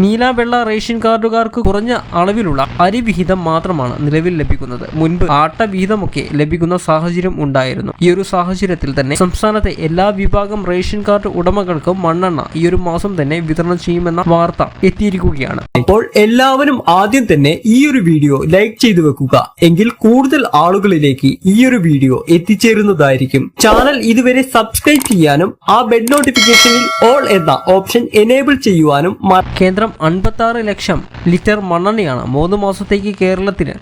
നീല വെള്ള റേഷൻ കാർഡുകാർക്ക് കുറഞ്ഞ അളവിലുള്ള അരി വിഹിതം മാത്രമാണ് നിലവിൽ ലഭിക്കുന്നത്. മുൻപ് ആട്ട വിഹിതമൊക്കെ ലഭിക്കുന്ന സാഹചര്യം ഉണ്ടായിരുന്നു. ഈ ഒരു സാഹചര്യത്തിൽ തന്നെ സംസ്ഥാനത്തെ എല്ലാ വിഭാഗം റേഷൻ കാർഡ് ഉടമകൾക്കും മണ്ണെണ്ണ ഈ ഒരു മാസം തന്നെ വിതരണം ചെയ്യുമെന്ന വാർത്ത എത്തിയിരിക്കുകയാണ്. അപ്പോൾ എല്ലാവരും ആദ്യം തന്നെ ഈ ഒരു വീഡിയോ ലൈക്ക് ചെയ്തു വെക്കുക. എങ്കിൽ കൂടുതൽ ആളുകളിലേക്ക് ഈ ഒരു വീഡിയോ എത്തിച്ചേരുന്നതായിരിക്കും. ചാനൽ ഇതുവരെ സബ്സ്ക്രൈബ് ചെയ്യാനും ആ ബെഡ് നോട്ടിഫിക്കേഷനിൽ ഓൾ എന്ന ഓപ്ഷൻ എനേബിൾ ചെയ്യുവാനും മ- കേന്ദ്രം അൻപത്തി ലക്ഷം ലിറ്റർ മണ്ണെണ്ണയാണ് മൂന്ന് മാസത്തേക്ക് കേരളത്തിന്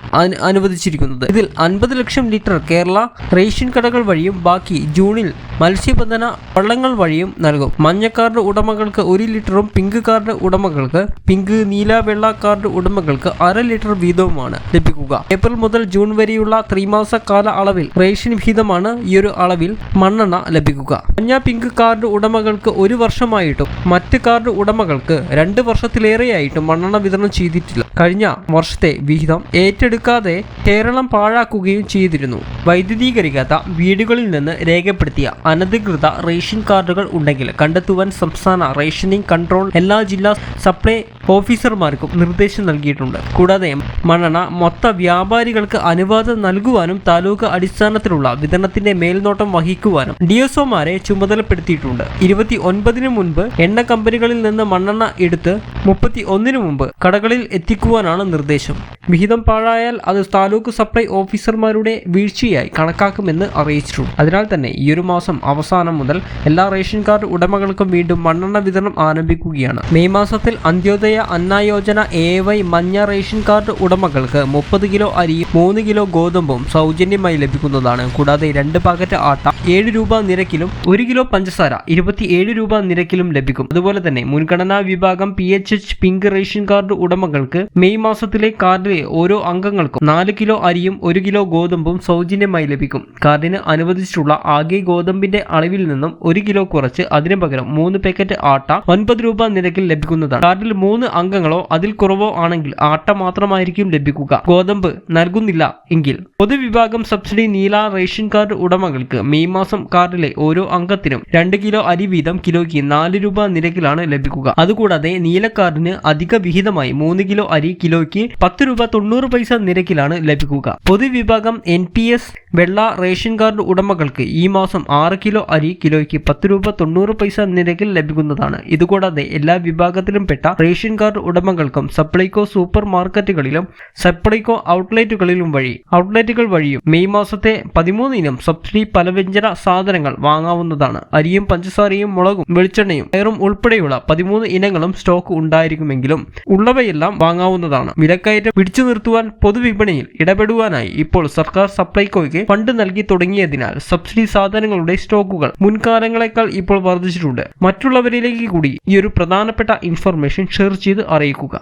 അനുവദിച്ചിരിക്കുന്നത്. ഇതിൽ അൻപത് ലക്ഷം ലിറ്റർ കേരള റേഷൻ കടകൾ വഴിയും ബാക്കി ജൂണിൽ മത്സ്യബന്ധന വള്ളങ്ങൾ വഴിയും നൽകും. മഞ്ഞ ഉടമകൾക്ക് ഒരു ലിറ്ററും പിങ്ക് കാർഡ് ഉടമകൾക്ക് പിങ്ക് നീല വെള്ള കാർഡ് ഉടമകൾക്ക് അര ലിറ്റർ വീതവുമാണ് ലഭിക്കുക. ഏപ്രിൽ മുതൽ ജൂൺ വരെയുള്ള ത്രിമാസ കാല അളവിൽ റേഷൻ വിഹിതമാണ് ഈ ഒരു അളവിൽ മണ്ണെണ്ണ ലഭിക്കുക. മഞ്ഞ പിങ്ക് കാർഡ് ഉടമകൾക്ക് ഒരു വർഷമായിട്ടും മറ്റ് കാർഡ് ഉടമകൾക്ക് രണ്ട് വർഷത്തിലേറെയായിട്ടും മണ്ണെണ്ണ വിതരണം ചെയ്തിട്ടില്ല. കഴിഞ്ഞ വർഷത്തെ വിഹിതം ഏറ്റെടുക്കാതെ കേരളം പാഴാക്കുകയും ചെയ്തിരുന്നു. വൈദ്യുതീകരിക്കാത്ത വീടുകളിൽ നിന്ന് രേഖപ്പെടുത്തിയ അനധികൃത റേഷൻ കാർഡുകൾ ഉണ്ടെങ്കിൽ കണ്ടെത്തുവാൻ സംസ്ഥാന റേഷനിംഗ് കൺട്രോൾ എല്ലാ ജില്ലാ സപ്ലൈ ഓഫീസർമാർക്കും നിർദ്ദേശം നൽകിയിട്ടുണ്ട്. കൂടാതെ മണ്ണെണ്ണ മൊത്ത വ്യാപാരികൾക്ക് അനുവാദം നൽകുവാനും താലൂക്ക് അടിസ്ഥാനത്തിലുള്ള വിതരണത്തിന്റെ മേൽനോട്ടം വഹിക്കുവാനും ഡിഎസ്ഒമാരെ ചുമതലപ്പെടുത്തിയിട്ടുണ്ട്. ഇരുപത്തി ഒൻപതിന് മുൻപ് എണ്ണ കമ്പനികളിൽ നിന്ന് മണ്ണെണ്ണ എടുത്ത് മുപ്പത്തി ഒന്നിന് മുമ്പ് കടകളിൽ എത്തിക്കുവാനാണ് നിർദ്ദേശം. വിഹിതം പാഴായാൽ അത് താലൂക്ക് സപ്ലൈ ഓഫീസർമാരുടെ വീഴ്ചയായി കണക്കാക്കുമെന്ന് അറിയിച്ചിട്ടുണ്ട്. അതിനാൽ തന്നെ ഈ ഒരു മാസം അവസാനം മുതൽ എല്ലാ റേഷൻ കാർഡ് ഉടമകൾക്കും വീണ്ടും മണ്ണെണ്ണ വിതരണം ആരംഭിക്കുകയാണ്. മെയ് മാസത്തിൽ അന്ത്യോദയ അന്ന യോജന എ വൈ മഞ്ഞ റേഷൻ കാർഡ് ഉടമകൾക്ക് മുപ്പത് കിലോ അരിയും മൂന്ന് കിലോ ഗോതമ്പും സൗജന്യമായി ലഭിക്കുന്നതാണ്. കൂടാതെ രണ്ട് പാക്കറ്റ് ആട്ട ഏഴ് രൂപ നിരക്കിലും ഒരു കിലോ പഞ്ചസാര ഇരുപത്തിയേഴ് രൂപ നിരക്കിലും ലഭിക്കും. അതുപോലെ തന്നെ മുൻഗണനാ വിഭാഗം P H H pink ration card ഉടമകൾക്ക് മെയ് മാസത്തിലെ കാർഡിലെ ഓരോ അംഗങ്ങൾക്കും നാല് കിലോ അരിയും ഒരു കിലോ ഗോതമ്പും സൗജന്യമായി ലഭിക്കും. കാർഡിന് അനുവദിച്ചിട്ടുള്ള ആകെ ഗോതമ്പിന്റെ അളവിൽ നിന്നും ഒരു കിലോ കുറച്ച് അതിനു പകരം മൂന്ന് പാക്കറ്റ് ആട്ട ഒൻപത് രൂപ നിരക്കിൽ ലഭിക്കുന്നതാണ്. കാർഡിൽ മൂന്ന് അംഗങ്ങളോ അതിൽ കുറവോ ആണെങ്കിൽ ആട്ട മാത്രമായിരിക്കും ലഭിക്കുക. ഗോതമ്പ് നൽകുന്നില്ല എങ്കിൽ പൊതുവിഭാഗം സബ്സിഡി നീല റേഷൻ കാർഡ് ഉടമകൾക്ക് മെയ് മാസം കാർഡിലെ ഓരോ അംഗത്തിനും രണ്ട് കിലോ അരി വീതം കിലോയ്ക്ക് നാല് രൂപ നിരക്കിലാണ് ലഭിക്കുക. അതുകൂടാതെ നീല കാർഡിന് അധിക വിഹിതമായി മൂന്ന് കിലോ അരി കിലോയ്ക്ക് പത്ത് രൂപ തൊണ്ണൂറ് പൈസ നിരക്കിലാണ് ലഭിക്കുക. പൊതുവിഭാഗം എൻ പി എസ് വെള്ള റേഷൻ കാർഡ് ഉടമകൾക്ക് ഈ മാസം ആറ് കിലോ അരി കിലോയ്ക്ക് പത്ത് രൂപ തൊണ്ണൂറ് പൈസ നിരക്കിൽ ലഭിക്കുന്നതാണ്. ഇതുകൂടാതെ എല്ലാ വിഭാഗത്തിലും പെട്ട റേഷൻ കാർഡ് ഉടമകൾക്കും സപ്ലൈകോ സൂപ്പർ മാർക്കറ്റുകളിലും സപ്ലൈകോ ഔട്ട്ലെറ്റുകളിലും വഴി ഔട്ട്ലെറ്റുകൾ വഴിയും മെയ് മാസത്തെ പതിമൂന്നിനും സബ്സിഡി പലവ്യഞ്ജന സാധനങ്ങൾ വാങ്ങാവുന്നതാണ്. അരിയും പഞ്ചസാരയും മുളകും വെളിച്ചെണ്ണയും എയറും ഉൾപ്പെടെയുള്ള പതിമൂന്ന് ഇനങ്ങളും സ്റ്റോക്ക് ഉണ്ടായിരിക്കുമെങ്കിലും ഉള്ളവയെല്ലാം വാങ്ങാവുന്നതാണ്. വിലക്കയറ്റം പിടിച്ചു നിർത്തുവാൻ പൊതുവിപണിയിൽ ഇടപെടുവാനായി ഇപ്പോൾ സർക്കാർ സപ്ലൈകോയ്ക്ക് ഫണ്ട് നൽകി തുടങ്ങിയതിനാൽ സബ്സിഡി സാധനങ്ങളുടെ സ്റ്റോക്കുകൾ മുൻകാലങ്ങളെക്കാൾ ഇപ്പോൾ വർദ്ധിച്ചിട്ടുണ്ട്. മറ്റുള്ളവരിലേക്ക് കൂടി ഈ ഒരു പ്രധാനപ്പെട്ട ഇൻഫർമേഷൻ ഷെയർ ചെയ്ത് അറിയിക്കുക.